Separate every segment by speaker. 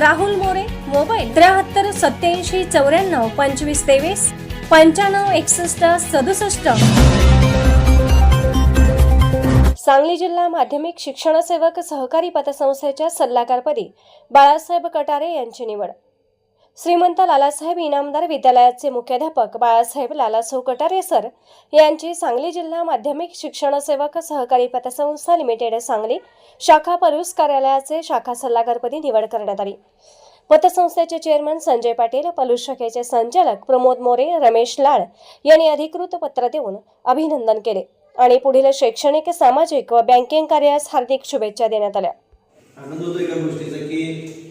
Speaker 1: Rahul More mobile त्र्याहत्तर सत्याऐंशी चौऱ्याण्णव पंचवीस तेवीस पंच्याण्णव एकसष्ट सदुसष्ट. सांगली जिल्हा माध्यमिक शिक्षण सेवक सहकारी पतसंस्थेच्या सल्लागारपदी बाळासाहेब कटारे यांची निवड. श्रीमंत लालासाहेब इनामदार विद्यालयाचे मुख्याध्यापक बाळासाहेब लालासाहेब कटारे सर यांची सांगली जिल्हा माध्यमिक शिक्षण सेवक सहकारी पतसंस्था लिमिटेड सांगली शाखा परुस कार्यालयाचे शाखा सल्लागारपदी निवड करण्यात आली. पतसंस्थेचे चेअरमन संजय पाटील पलूस शाखेचे संचालक प्रमोद मोरे रमेश लाड यांनी अधिकृत पत्र देऊन अभिनंदन केले आणि पुढील शैक्षणिक सामाजिक व बँकिंग कार्यास हार्दिक शुभेच्छा देण्यात आल्या.
Speaker 2: आनंद होतो एका गोष्टीचा की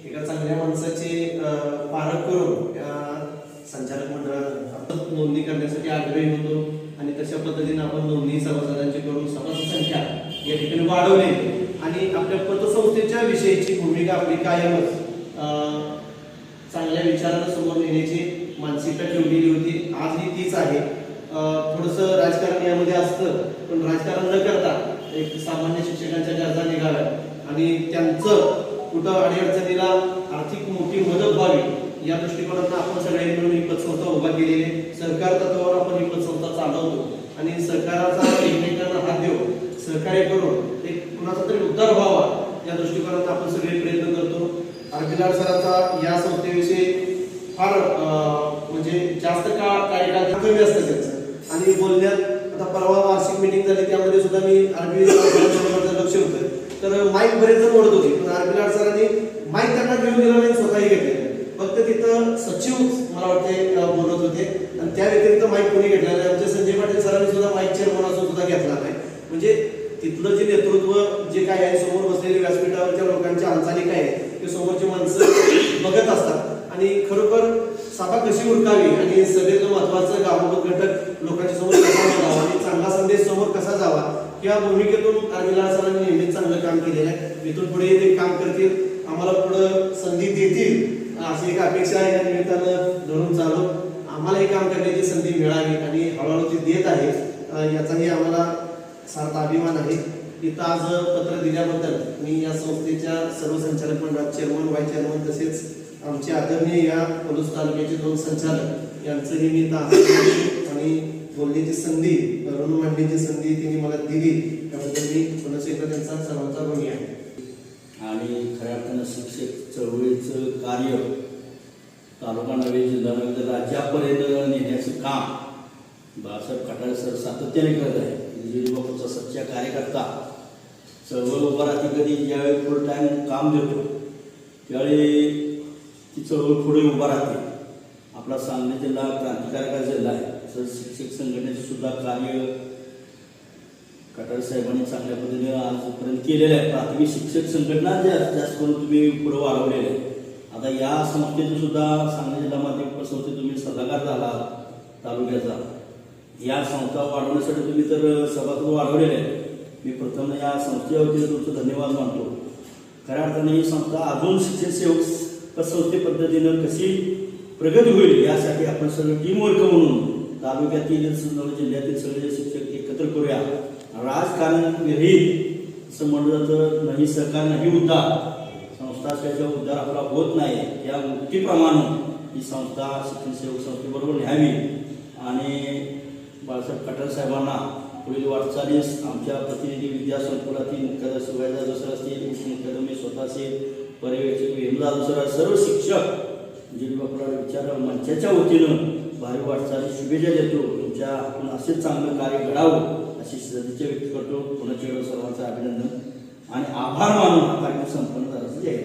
Speaker 2: एका चांगल्या माणसाचे अं, पारख करून त्या संचालक मंडळानं आपण नोंदणी करण्यासाठी आग्रही होतो आणि तशा पद्धतीने आपण नोंदणी सभासदांची करून सभासद संख्या या ठिकाणी वाढवली. आणि आपल्या पतसंस्थेच्या विषयीची भूमिका आपली कायमच अं, चांगल्या विचारांना समोर नेण्याची मानसिकता ठेवलेली होती. आजही तीच आहे. थोडस थोडंसं राजकारण यामध्ये असतं पण राजकारण न करता एक सामान्य शिक्षकांच्या गरजा निघाव्या आणि त्यांचं कुठं अडीअडचणीला आर्थिक मोठी मदत व्हावी या दृष्टीने आपण मिळून ही पतसंस्था उभा केलेली आहे सरकार तत्वावर आपण ही पतसंस्था चालवतो. आणि सरकाराचा एकमेकांना हात देऊ सहकार्य करून एक कुणाचा तरी उद्धार व्हावा या दृष्टिकोनात आपण सगळे प्रयत्न करतो. अर्पिलाड सरांचा या संस्थेविषयी फार म्हणजे जास्त काळ कार्यकाळ कमी असतं त्यांचं. आणि बोलण्यात आता परवा वार्षिक मिटिंग झाली त्यामध्ये सुद्धा मी आरबी लक्ष होतं. तर माईक बरेच जण ओढत होते पण आरबी लाड सरांनी माईक त्यांना घेऊन दिला नाही स्वतःही घेतले फक्त तिथं सचिव मला वाटते अं, बोलत होते आणि त्या व्यतिरिक्त माईक कोणी घेतला नाही आमचे संजय पाटील सरांनी सुद्धा माईक चेअरमन असून सुद्धा घेतला नाही. म्हणजे तिथलं जे नेतृत्व जे काय आहे समोर बसलेले व्यासपीठावरच्या लोकांच्या हालचाली काय आहे ते समोरची माणसं बघत असतात. आणि खरोखर सभा कशी उरकावी आणि सभेतलं महत्वाचं गावाभूत घटक लोकांच्या समोर कसा जावा आणि चांगला संदेश समोर कसा जावा या भूमिकेतून आर्मिला सरांनी नेहमीच चांगलं काम केलेलं आहे. इथून पुढे ते काम करतील आम्हाला पुढं संधी देतील अशी एक अपेक्षा आहे. या निमित्तानं धरून चालू आम्हाला हे काम करण्याची संधी मिळावी आणि हळूहळू ती देत आहे. याचाही आम्हाला सारखा अभिमान आहे. इथं आज पत्र दिल्याबद्दल मी या संस्थेच्या सर्व संचालक मंडळात चेअरमन व्हाईस चेअरमन तसेच आमचे आदरणीय या पलूस तालुक्याचे दोन संचालक यांचंही मी आणि बोलण्याची संधी ऋण मांडण्याची संधी तिने मला दिली. त्याबद्दल मी पुन्हा एकदा त्यांचा सर्वांचा ऋणी आहे.
Speaker 3: आणि खऱ्या अर्थानं शिक्षक चळवळीचं कार्य तालुका नव्हे जिल्हा नव्हे तर राज्यापर्यंत नेण्याचं काम बाळासाहेब खटाळे सर सातत्याने करत आहे विजय बापूचा सच्चा कार्यकर्ता. चळवळ उभा राहते कधी ज्यावेळी फुल टाईम काम देतो त्यावेळी ती चळवळ पुढे उभा राहते. आपला सांगली जिल्हा क्रांतिकारक जिल्हा आहे. तसंच शिक्षक संघटनेचं सुद्धा कार्य कटार साहेबांनी चांगल्या पद्धतीने आजपर्यंत केलेलं आहे. प्राथमिक शिक्षक संघटना जास्त जास्त करून तुम्ही पुढे वाढवलेले आहे. आता या संस्थेचं सुद्धा सांगली जिल्हा माध्यमिक संस्थेत तुम्ही सल्लागार झाला तालुक्याचा. या संस्था वाढवण्यासाठी तुम्ही तर सभासद वाढवलेले आहे. मी प्रथम या संस्थेच्या वतीने तुमचं धन्यवाद मानतो. खऱ्या अर्थाने ही संस्था अजून शिक्षण सेवक संस्थे पद्धतीनं कशी प्रगती होईल यासाठी आपण सगळं टीमवर्क म्हणून तालुक्यातील सिंधुदुर्ग जिल्ह्यातील सगळे शिक्षक एकत्र करूया. राजकारण विरहित असं म्हणलं जातं नाही सरकार नाही उद्धार. संस्था त्याचा उद्धार आपला होत नाही. या मुक्तीप्रमाणे ही संस्था शिक्षण सेवक संस्थेबरोबर न्यावी. आणि बाळासाहेब खटर साहेबांना पुढील वाटचालीस आमच्या प्रतिनिधी विद्या संकुलातील मुख्याधर शिवायदा दुसरा असतील उपमुख्याधर मी स्वतः असेल पर्यवेक्षक हेमदा दुसरा सर्व शिक्षक जिल्हा विचार मंचाच्या वतीनं भारी वाटचाली शुभेच्छा देतो. तुमच्या आपण असेच चांगलं कार्य घडावं अशी सदिच्छा व्यक्त करतो. पुन्हा सर्वांचं अभिनंदन आणि आभार मानून हा कार्यक्रम संपन्न झाल्याचं जय